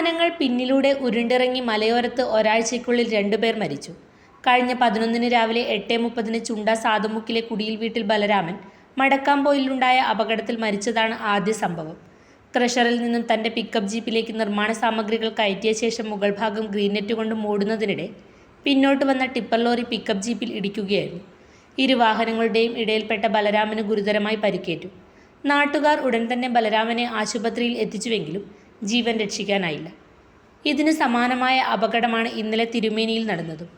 വാഹനങ്ങൾ പിന്നിലൂടെ ഉരുണ്ടിറങ്ങി മലയോരത്ത് ഒരാഴ്ചയ്ക്കുള്ളിൽ രണ്ടുപേർ മരിച്ചു. കഴിഞ്ഞ പതിനൊന്നിന് രാവിലെ എട്ട് മുപ്പതിന് ചുണ്ട സാധുമുക്കിലെ കുടിയിൽ വീട്ടിൽ ബലരാമൻ മടക്കാമ്പോയിലുണ്ടായ അപകടത്തിൽ മരിച്ചതാണ് ആദ്യ സംഭവം. ക്രഷറിൽ നിന്നും തന്റെ പിക്കപ്പ് ജീപ്പിലേക്ക് നിർമ്മാണ സാമഗ്രികൾ കയറ്റിയ ശേഷം മുകൾ ഭാഗം ഗ്രീനെറ്റ് കൊണ്ട് മൂടുന്നതിനിടെ പിന്നോട്ട് വന്ന ടിപ്പർ ലോറി പിക്കപ്പ് ജീപ്പിൽ ഇടിക്കുകയായിരുന്നു. ഇരു വാഹനങ്ങളുടെയും ഇടയിൽപ്പെട്ട ബലരാമന് ഗുരുതരമായി പരിക്കേറ്റു. നാട്ടുകാർ ഉടൻ തന്നെ ബലരാമനെ ആശുപത്രിയിൽ എത്തിച്ചുവെങ്കിലും ജീവൻ രക്ഷിക്കാനായില്ല. ഇതിന് സമാനമായ അപകടമാണ് ഇന്നലെ തിരുമേനിയിൽ നടന്നതും.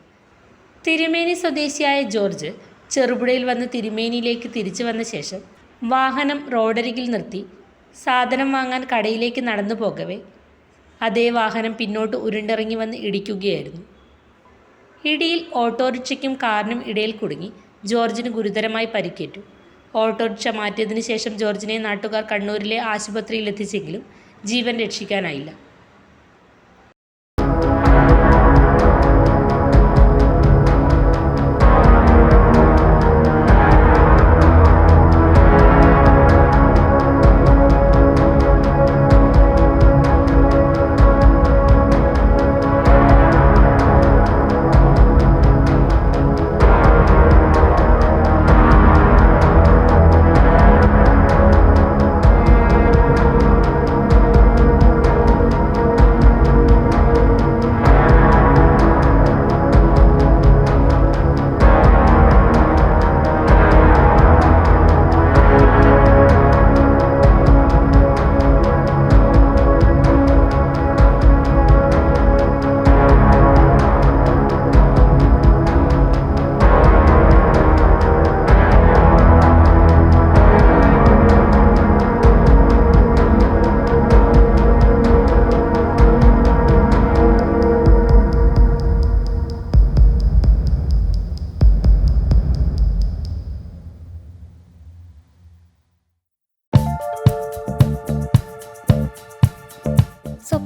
തിരുമേനി സ്വദേശിയായ ജോർജ് ചെറുപുഴയിൽ വന്ന് തിരുമേനിയിലേക്ക് തിരിച്ചു വന്ന ശേഷം വാഹനം റോഡരികിൽ നിർത്തി സാധനം വാങ്ങാൻ കടയിലേക്ക് നടന്നു പോകവേ അതേ വാഹനം പിന്നോട്ട് ഉരുണ്ടിറങ്ങി വന്ന് ഇടിക്കുകയായിരുന്നു. ഇടിയിൽ ഓട്ടോറിക്ഷയ്ക്കും കാറിനും ഇടയിൽ കുടുങ്ങി ജോർജിന് ഗുരുതരമായി പരിക്കേറ്റു. ഓട്ടോറിക്ഷ മാറ്റിയതിനു ശേഷം ജോർജിനെ നാട്ടുകാർ കണ്ണൂരിലെ ആശുപത്രിയിൽ എത്തിച്ചെങ്കിലും ജീവൻ രക്ഷിക്കാനായില്ല.